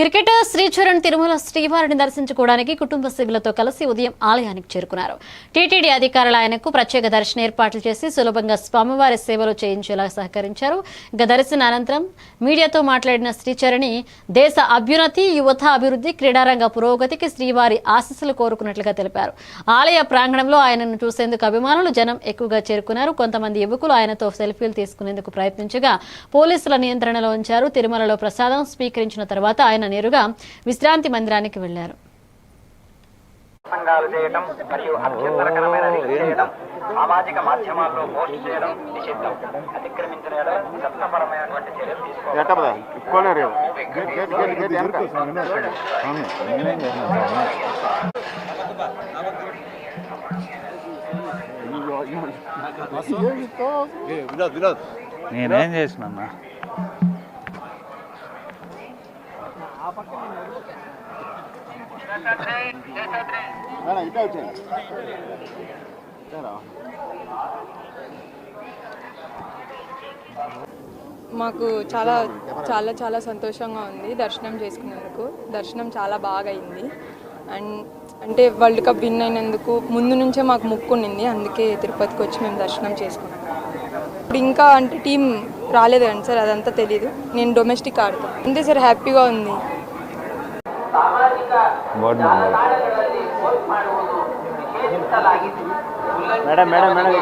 Cricketer Sricharan Tirumala శ్రీవారిని దర్శించుకోవడానికి కుటుంబ సభ్యులతో కలిసి ఉదయం ఆలయానికి చేరుకున్నారు. టీటీడీ అధికారులు ఆయనకు ప్రత్యేక దర్శన ఏర్పాట్లు చేసి సులభంగా స్వామివారి సేవలు చేయించేలా సహకరించారు. ఇక దర్శన అనంతరం మీడియాతో మాట్లాడిన శ్రీచరణి దేశ అభ్యున్నతి యువత అభివృద్ధి క్రీడారంగ పురోగతికి శ్రీవారి ఆశీస్సులు కోరుకున్నట్లుగా తెలిపారు. ఆలయ ప్రాంగణంలో ఆయనను చూసేందుకు అభిమానులు జనం ఎక్కువగా చేరుకున్నారు. కొంతమంది యువకులు ఆయనతో సెల్ఫీలు తీసుకునేందుకు ప్రయత్నించగా పోలీసుల నియంత్రణలో ఉంచారు. తిరుమలలో ప్రసాదం స్వీకరించిన తర్వాత ఆయన నేరుగా విశ్రాంతి మందిరానికి వెళ్ళారు. ప్రసంగాలు చేయడం మరియు అభ్యంతరకరమైన లింక్ చేయడం సామాజిక మాధ్యమాల్లో పోస్ట్ చేయడం నిషిద్ధం. అతిక్రమించిన చట్టపరమైనటువంటి చర్యలు తీసుకోవాలి. ఎట్టబదా ఇప్పుకోలేరు ఇటే వచ్చేయండి మాకు చాలా చాలా చాలా సంతోషంగా ఉంది దర్శనం చేసుకున్నందుకు. దర్శనం చాలా బాగా అయింది అండ్ అంటే వరల్డ్ కప్ విన్ అయినందుకు ముందు నుంచే మాకు ముక్కునింది. అందుకే తిరుపతికి వచ్చి మేము దర్శనం చేసుకున్నాం. ఇప్పుడు ఇంకా అంటే టీం రాలేదు సార్ అదంతా తెలీదు. నేను డొమెస్టిక్ ఆడుతాను. అంతే సార్ హ్యాపీగా ఉంది. Word madam madam madam